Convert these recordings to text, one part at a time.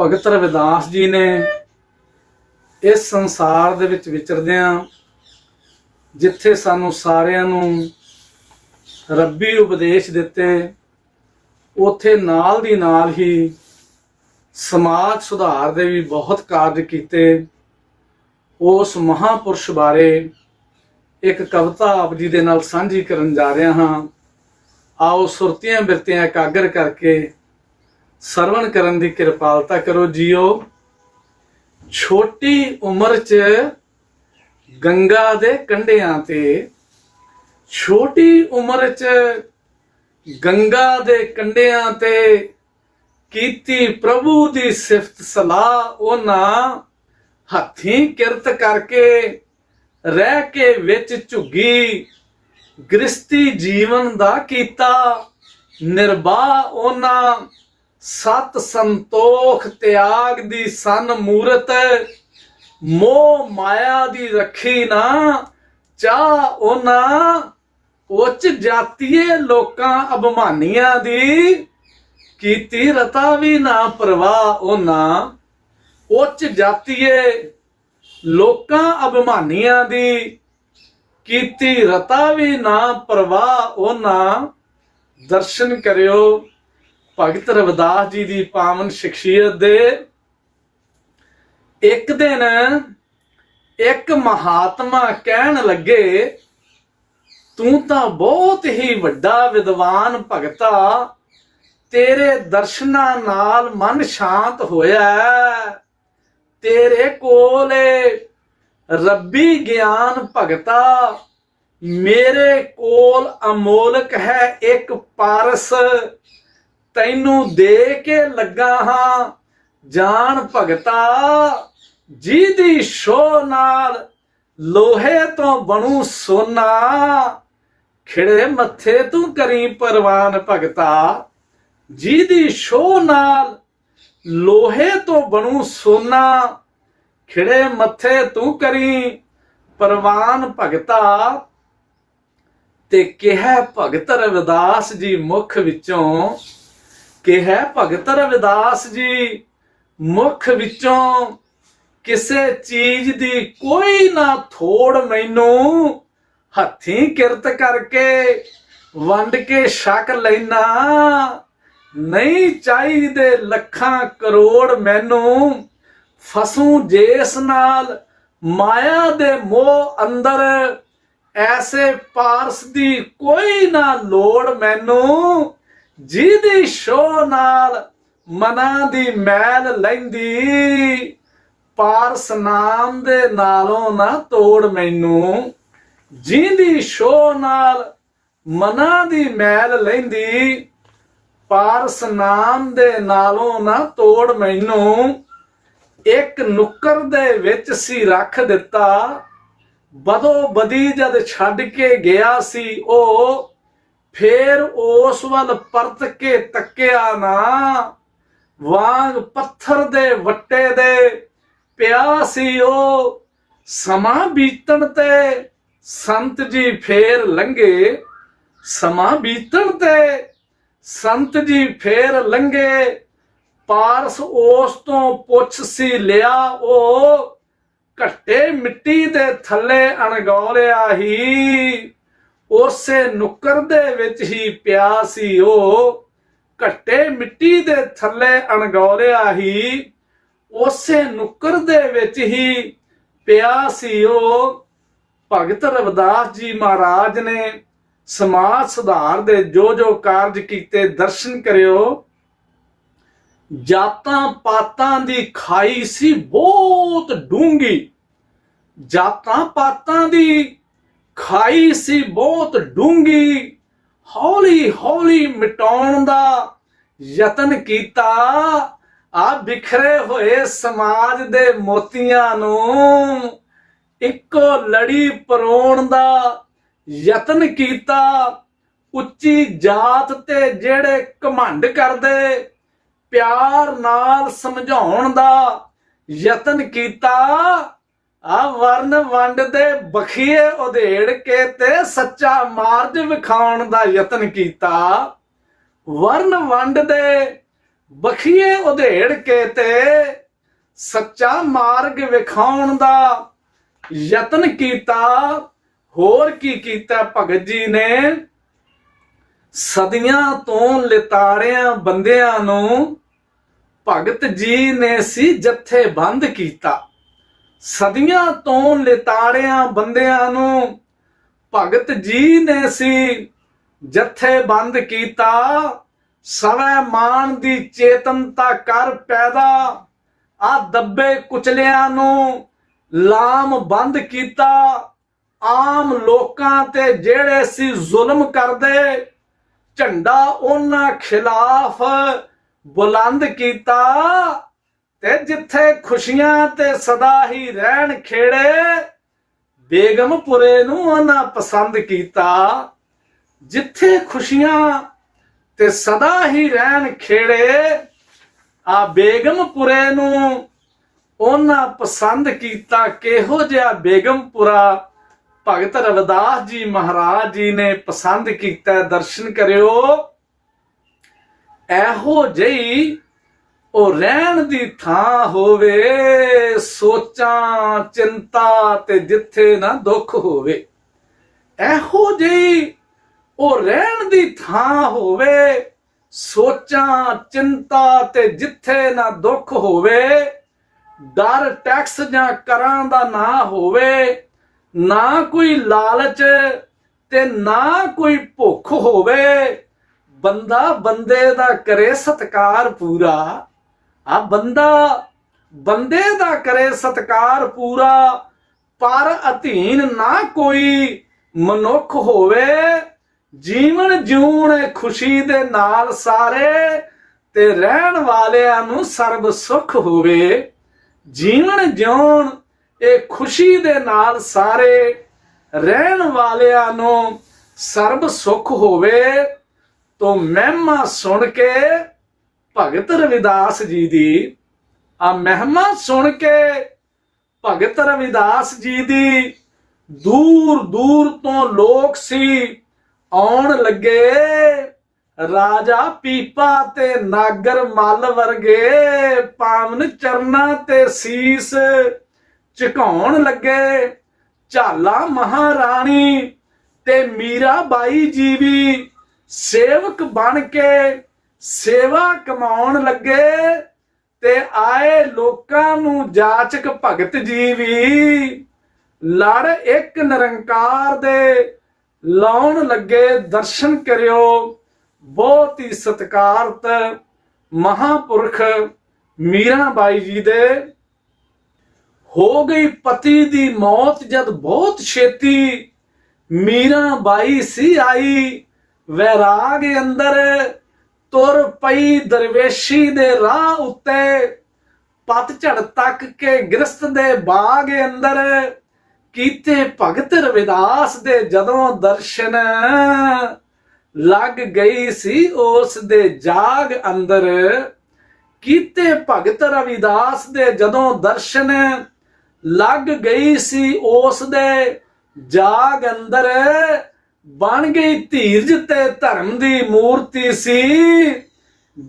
ਭਗਤ ਰਵਿਦਾਸ ਜੀ ਨੇ ਇਸ ਸੰਸਾਰ ਦੇ ਵਿੱਚ ਵਿਚਰਦਿਆਂ ਜਿੱਥੇ ਸਾਨੂੰ ਸਾਰਿਆਂ ਨੂੰ ਰੱਬੀ ਉਪਦੇਸ਼ ਦਿੱਤੇ, ਉਥੇ ਨਾਲ ਦੀ ਨਾਲ ਹੀ ਸਮਾਜ ਸੁਧਾਰ ਦੇ ਵੀ ਬਹੁਤ ਕਾਰਜ ਕੀਤੇ। ਉਸ ਮਹਾਪੁਰਸ਼ ਬਾਰੇ ਇੱਕ ਕਵਿਤਾ ਆਪ ਜੀ ਦੇ ਨਾਲ ਸਾਂਝੀ ਕਰਨ ਜਾ ਰਿਹਾ ਹਾਂ। ਆਓ ਸੁਰਤੀਆਂ ਬਿਰਤੀਆਂ ਇਕਾਗਰ ਕਰਕੇ ਸਰਵਣ ਕਰਨ ਦੀ ਕਿਰਪਾਲਤਾ ਕਰੋ ਜੀਓ। ਛੋਟੀ ਉਮਰ 'ਚ ਗੰਗਾ ਦੇ ਕੰਢਿਆਂ ਤੇ, ਛੋਟੀ ਉਮਰ 'ਚ ਗੰਗਾ ਦੇ ਕੰਢਿਆਂ ਤੇ ਕੀਤੀ ਪ੍ਰਭੂ ਦੀ ਸਿਫਤ ਸਲਾਹ, ਉਹਨਾਂ ਹੱਥੀਂ ਕਿਰਤ ਕਰਕੇ ਰਹਿ ਕੇ ਵਿੱਚ ਝੁੱਗੀ ਗ੍ਰਸਤੀ ਜੀਵਨ ਦਾ ਕੀਤਾ। ਨਿਰਵਾਹ ਉਹਨਾਂ ਸਤ ਸੰਤੋਖ ਤਿਆਗ ਦੀ ਸਨ ਮੂਰਤ ਮੋਹ ਮਾਇਆ ਦੀ ਰੱਖੀ ਨਾ, ਚਾਹ ਉਹਨਾਂ ਉੱਚ ਜਾਤੀਏ ਲੋਕਾਂ ਅਭਮਾਨੀਆਂ ਦੀ। ਕੀਤੀ ਰਤਾ ਵੀ ਨਾ ਪ੍ਰਵਾਹ ਉਹਨਾਂ, ਉੱਚ ਜਾਤੀਏ ਲੋਕਾਂ ਅਭਮਾਨੀਆਂ ਦੀ। ਕੀਤੀ ਰਤਾ ਵੀ ਨਾ ਪ੍ਰਵਾਹ ਉਹਨਾਂ, ਦਰਸ਼ਨ ਕਰਿਓ। ਭਗਤ ਰਵਿਦਾਸ ਜੀ ਦੀ ਪਾਵਨ ਸ਼ਖਸੀਅਤ ਦੇ ਇੱਕ ਦਿਨ ਇੱਕ ਮਹਾਤਮਾ ਕਹਿਣ ਲੱਗੇ, ਤੂੰ ਤਾਂ ਬਹੁਤ ਹੀ ਵੱਡਾ ਵਿਦਵਾਨ ਭਗਤਾ, ਤੇਰੇ ਦਰਸ਼ਨਾਂ ਨਾਲ ਮਨ ਸ਼ਾਂਤ ਹੋਇਆ ਤੇਰੇ ਕੋਲ ਰੱਬੀ ਗਿਆਨ ਭਗਤਾ, ਮੇਰੇ ਕੋਲ ਅਮੋਲਕ ਹੈ ਇੱਕ ਪਾਰਸ। ਤੈਨੂੰ ਦੇ ਕੇ ਲੱਗਾ ਹਾਂ। ਜਾਨ ਭਗਤਾ, ਜਿਹਦੀ ਸ਼ੋ ਨਾਲ ਲੋਹੇ ਤੋਂ ਬਣੂ ਸੋਨਾ। ਖਿੜੇ ਮੱਥੇ ਤੂੰ ਕਰੀ ਪਰਵਾਨ ਭਗਤਾ, ਜਿਹਦੀ ਸ਼ੋ ਨਾਲ ਲੋਹੇ ਤੋਂ ਬਣੂ ਸੋਨਾ। ਖਿੜੇ ਮੱਥੇ ਤੂੰ ਕਰੀ ਪਰਵਾਨ ਭਗਤਾ, ਤੇ ਕਿਹਾ ਭਗਤ ਰਵਿਦਾਸ ਜੀ ਮੁਖ ਵਿੱਚੋਂ ਕਿਹਾ ਭਗਤ ਰਵਿਦਾਸ ਜੀ, ਮੁਖ ਵਿੱਚੋਂ ਕਿਸੇ ਚੀਜ਼ ਦੀ ਕੋਈ ਨਾ ਥੋੜ ਮੈਨੂੰ। ਹੱਥੀਂ ਕਿਰਤ ਕਰਕੇ ਵੰਡ ਕੇ ਛਕ ਲੈਣਾ ਨਹੀਂ ਚਾਹੀਦੇ ਲੱਖਾਂ ਕਰੋੜ ਮੈਨੂੰ। ਫਸੂ ਜੇਸ ਨਾਲ ਮਾਇਆ ਦੇ ਮੋਹ ਅੰਦਰ। ਐਸੇ ਪਾਰਸ ਦੀ ਕੋਈ ਨਾ ਲੋੜ ਮੈਨੂੰ। ਜਿਹਦੀ ਸ਼ੋ ਨਾਲ ਮਨਾਂ ਦੀ ਮੈਲ ਲੈਂਦੀ, ਪਾਰਸ ਨਾਮ ਦੇ ਨਾਲੋਂ ਨਾ ਤੋੜ ਮੈਨੂੰ। ਜਿਹਦੀ ਸ਼ੋ ਨਾਲ ਮਨਾਂ ਦੀ ਮੈਲ ਲੈਂਦੀ, ਪਾਰਸ ਨਾਮ ਦੇ ਨਾਲੋਂ ਨਾ ਤੋੜ ਮੈਨੂੰ। ਇੱਕ ਨੁੱਕਰ ਦੇ ਵਿੱਚ ਸੀ ਰੱਖ ਦਿੱਤਾ ਬਦੋ ਬਦੀ ਜਦ ਛੱਡ ਕੇ ਗਿਆ ਸੀ ਉਹ ਫੇਰ ਉਸ ਵੱਲ ਪਰਤ ਕੇ ਤੱਕਿਆ ਨਾ, ਵਾਂਗ ਪੱਥਰ ਦੇ ਵੱਟੇ ਦੇ ਪਿਆ ਸੀ ਉਹ ਸਮਾਂ ਬੀਤਣ ਤੇ, ਸੰਤ ਜੀ ਫੇਰ ਲੰਘੇ। ਸਮਾਂ ਬੀਤਣ ਤੇ, ਸੰਤ ਜੀ ਫੇਰ ਲੰਘੇ। ਪਾਰਸ ਉਸ ਤੋਂ ਪੁੱਛ ਸੀ ਲਿਆ ਉਹ, ਘੱਟੇ ਮਿੱਟੀ ਦੇ ਥੱਲੇ ਅਣਗੌਲਿਆ ਹੀ। ਉਸੇ ਨੁੱਕਰ ਦੇ ਵਿੱਚ ਹੀ ਪਿਆ ਸੀ ਉਹ। ਘੱਟੇ ਮਿੱਟੀ ਦੇ ਥੱਲੇ ਅਣਗੌਲਿਆ ਹੀ ਉਸੇ ਨੁੱਕਰ ਦੇ ਵਿੱਚ ਹੀ ਪਿਆ ਸੀ ਉਹ। ਭਗਤ ਰਵਿਦਾਸ ਜੀ ਮਹਾਰਾਜ ਨੇ ਸਮਾਜ ਸੁਧਾਰ ਦੇ ਜੋ ਜੋ ਕਾਰਜ ਕੀਤੇ, ਦਰਸ਼ਨ ਕਰਿਓ। ਜਾਤਾਂ ਪਾਤਾਂ ਦੀ ਖਾਈ ਸੀ ਬਹੁਤ ਡੂੰਗੀ ਜਾਤਾਂ ਪਾਤਾਂ ਦੀ ਖਾਈ ਸੀ ਬਹੁਤ ਡੂੰਗੀ, ਹੌਲੀ ਹੌਲੀ ਮਿਟਾਉਣ ਦਾ ਯਤਨ ਕੀਤਾ। ਆ ਬਿਖਰੇ ਹੋਏ ਸਮਾਜ ਦੇ ਮੋਤੀਆਂ ਨੂੰ ਇੱਕੋ ਲੜੀ ਪਰੋਣ ਦਾ ਯਤਨ ਕੀਤਾ। ਉੱਚੀ ਜਾਤ ਤੇ ਜਿਹੜੇ ਘਮੰਡ ਕਰਦੇ, ਪਿਆਰ ਨਾਲ ਸਮਝਾਉਣ ਦਾ ਯਤਨ ਕੀਤਾ। ਆ ਵਰਨ ਵੰਡ ਦੇ ਬਖੀਏ ਉਧੇੜ ਕੇ ਤੇ ਸੱਚਾ ਮਾਰਜ ਵਿਖਾਉਣ ਦਾ ਯਤਨ ਕੀਤਾ। ਵਰਨ ਵੰਡ ਦੇ ਬਖੀਏ ਉਧੇੜ ਕੇ ਤੇ ਸੱਚਾ ਮਾਰਗ ਵਿਖਾਉਣ ਦਾ ਯਤਨ ਕੀਤਾ। ਹੋਰ ਕੀ ਕੀਤਾ ਭਗਤ ਜੀ ਨੇ? ਸਦੀਆਂ ਤੋਂ ਲਿਤਾੜਿਆਂ ਬੰਦਿਆਂ ਨੂੰ ਭਗਤ ਜੀ ਨੇ ਸੀ ਜਥੇਬੰਦ ਕੀਤਾ। ਸਦੀਆਂ ਤੋਂ ਲਿਤਾੜਿਆਂ ਬੰਦਿਆਂ ਨੂੰ ਭਗਤ ਜੀ ਨੇ ਸੀ ਜੱਥੇ ਬੰਦ ਕੀਤਾ। ਸਵੈ ਮਾਨ ਦੀ ਚੇਤਨਤਾ ਕਰ ਪੈਦਾ। ਆ ਦੱਬੇ ਕੁਚਲਿਆਂ ਨੂੰ ਲਾਮ ਬੰਦ ਕੀਤਾ। ਆਮ ਲੋਕਾਂ ਤੇ ਜਿਹੜੇ ਸੀ ਜ਼ੁਲਮ ਕਰਦੇ, ਝੰਡਾ ਉਹਨਾਂ ਖਿਲਾਫ ਬੁਲੰਦ ਕੀਤਾ। ਤੇ ਜਿੱਥੇ ਖੁਸ਼ੀਆਂ ਤੇ ਸਦਾ ਹੀ ਰਹਿਣ ਖੇੜੇ, ਬੇਗਮਪੁਰੇ ਨੂੰ ਉਹਨਾਂ ਪਸੰਦ ਕੀਤਾ। ਜਿੱਥੇ ਖੁਸ਼ੀਆਂ ਤੇ ਸਦਾ ਹੀ ਰਹਿਣ ਖੇੜੇ, ਆ ਬੇਗਮਪੁਰੇ ਨੂੰ ਉਹਨਾਂ ਪਸੰਦ ਕੀਤਾ। ਕਿਹੋ ਜਿਹਾ ਬੇਗਮਪੁਰਾ? ਭਗਤ ਰਵਿਦਾਸ ਜੀ ਮਹਾਰਾਜ ਜੀ ਨੇ ਪਸੰਦ ਕੀਤਾ। ਦਰਸ਼ਨ ਕਰਿਓ। ਇਹੋ ਜਿਹੀ ਉਹ ਰਹਿਣ ਦੀ ਥਾਂ ਹੋਵੇ, ਸੋਚਾਂ, ਚਿੰਤਾ ਤੇ ਜਿੱਥੇ ਨਾ ਦੁੱਖ ਹੋਵੇ। ਇਹੋ ਜਿਹੀ ਉਹ ਰਹਿਣ ਦੀ ਥਾਂ ਹੋਵੇ, ਸੋਚਾਂ, ਚਿੰਤਾ ਤੇ ਜਿੱਥੇ ਨਾ ਦੁੱਖ ਹੋਵੇ, ਡਰ, ਟੈਕਸ ਜਾਂ ਕਰਾਂ ਦਾ ਨਾ ਹੋਵੇ, ਨਾ ਕੋਈ ਲਾਲਚ ਤੇ ਨਾ ਕੋਈ ਭੁੱਖ ਹੋਵੇ, ਬੰਦਾ ਬੰਦੇ ਦਾ ਕਰੇ ਸਤਕਾਰ ਪੂਰਾ। ਆ ਬੰਦਾ, ਬੰਦੇ ਦਾ ਕਰੇ ਸਤਕਾਰ ਪੂਰਾ, ਪਰ ਅਧੀਨ ਨਾ ਕੋਈ ਮਨੁੱਖ ਹੋਵੇ, ਜੀਵਨ ਜਿਉਣ ਖੁਸ਼ੀ ਦੇ ਨਾਲ ਸਾਰੇ ਤੇ ਰਹਿਣ ਵਾਲਿਆਂ ਨੂੰ ਸਰਬ ਸੁਖ ਹੋਵੇ, ਜੀਵਨ ਜਿਉਣ ਇਹ ਖੁਸ਼ੀ ਦੇ ਨਾਲ ਸਾਰੇ ਰਹਿਣ ਵਾਲਿਆਂ ਨੂੰ ਸਰਬ ਸੁਖ ਹੋਵੇ, ਤੋਂ ਮਹਿਮਾ ਸੁਣ ਕੇ ਭਗਤ ਰਵਿਦਾਸ ਜੀ ਦੀ ਆ ਮਹਿਮਾ ਸੁਣ ਕੇ ਭਗਤ ਰਵਿਦਾਸ ਜੀ ਦੀ ਦੂਰ ਦੂਰ ਤੋਂ ਲੋਕ ਸੀ, ਆਉਣ ਲੱਗੇ ਰਾਜਾ ਪੀਪਾ ਤੇ ਨਾਗਰ ਮੱਲ ਵਰਗੇ ਪਾਵਨ ਚਰਨਾਂ ਤੇ ਸੀਸ ਝੁਕਾਉਣ ਲੱਗੇ। ਝਾਲਾ ਮਹਾਰਾਣੀ ਤੇ ਮੀਰਾ ਬਾਈ ਜੀ ਵੀ ਸੇਵਕ ਬਣ ਕੇ ਸੇਵਾ ਕਮਾਉਣ ਲੱਗੇ ਤੇ ਆਏ ਲੋਕਾਂ ਨੂੰ ਜਾਚਕ ਭਗਤ ਜੀ ਵੀ। ਲੜ ਇੱਕ ਨਿਰੰਕਾਰ ਦੇ ਲਾਉਣ ਲੱਗੇ ਦਰਸ਼ਨ ਕਰਿਓ। ਬਹੁਤ ਹੀ ਸਤਿਕਾਰਤ ਮਹਾਪੁਰਖ ਮੀਰਾ ਬਾਈ ਜੀ ਦੇ। ਹੋ ਗਈ ਪਤੀ ਦੀ ਮੌਤ ਜਦ ਬਹੁਤ ਛੇਤੀ ਮੀਰਾ ਬਾਈ ਸੀ ਆਈ। ਵੈਰਾਗ ਅੰਦਰ ਤੁਰ ਪਈ ਦਰਵੇਸ਼ੀ ਦੇ ਰਾਹ ਉੱਤੇ। ਪਤਝੜ ਤੱਕ ਕੇ ਗ੍ਰਸਤ ਦੇ ਬਾਗ ਅੰਦਰ। ਕੀਤੇ ਭਗਤ ਰਵਿਦਾਸ ਦੇ ਜਦੋਂ ਦਰਸ਼ਨ ਲੱਗ ਗਈ ਸੀ ਉਸ ਦੇ ਜਾਗ ਅੰਦਰ। ਕੀਤੇ ਭਗਤ ਰਵਿਦਾਸ ਦੇ ਜਦੋਂ ਦਰਸ਼ਨ ਲੱਗ ਗਈ ਸੀ ਉਸ ਦੇ ਜਾਗ ਅੰਦਰ। ਬਣ ਗਈ ਧੀਰਜ ਤੇ ਧਰਮ ਦੀ ਮੂਰਤੀ ਸੀ।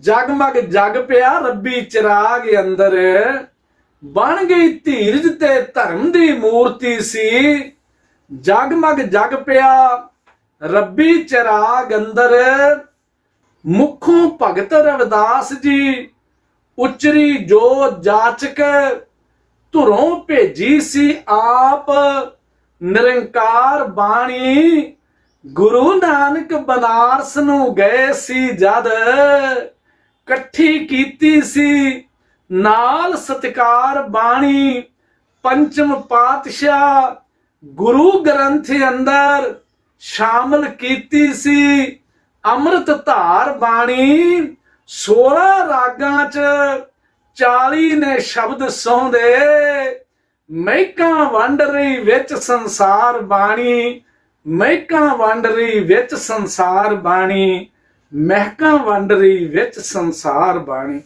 ਜਗਮਗ ਜਗ ਪਿਆ ਰੱਬੀ ਚਿਰਾਗ ਅੰਦਰ। ਬਣ ਗਈ ਧੀਰਜ ਤੇ ਧਰਮ ਦੀ ਮੂਰਤੀ ਸੀ। ਜਗਮਗ ਜਗ ਪਿਆ ਰੱਬੀ ਚਿਰਾਗ ਅੰਦਰ। ਮੁਖੋਂ ਭਗਤ ਰਵਿਦਾਸ ਜੀ ਉਚਰੀ ਜੋ ਜਾਚਕ ਧੁਰੋਂ ਭੇਜੀ ਸੀ ਆਪ। ਨਿਰੰਕਾਰ ਬਾਣੀ ਗੁਰੂ ਨਾਨਕ ਬਨਾਰਸ ਨੂੰ ਗਏ ਸੀ ਜਦ, ਇਕੱਠੀ ਕੀਤੀ ਸੀ ਨਾਲ ਸਤਿਕਾਰ ਬਾਣੀ। ਪੰਚਮ ਪਾਤਸ਼ਾਹ ਗੁਰੂ ਗ੍ਰੰਥ ਅੰਦਰ ਸ਼ਾਮਲ ਕੀਤੀ ਸੀ ਅੰਮ੍ਰਿਤ ਧਾਰ ਬਾਣੀ। 16 ਰਾਗਾਂ ਚ 40 ਨੇ ਸ਼ਬਦ ਸੌਂਦੇ। ਮਹਿਕਾਂ ਵੰਡ ਰਹੀ ਵਿੱਚ ਸੰਸਾਰ ਬਾਣੀ। ਮਹਿਕਾਂ ਵੰਡ ਰਹੀ ਵਿੱਚ ਸੰਸਾਰ ਬਾਣੀ ਮਹਿਕਾਂ ਵੰਡ ਰਹੀ ਵਿੱਚ ਸੰਸਾਰ ਬਾਣੀ।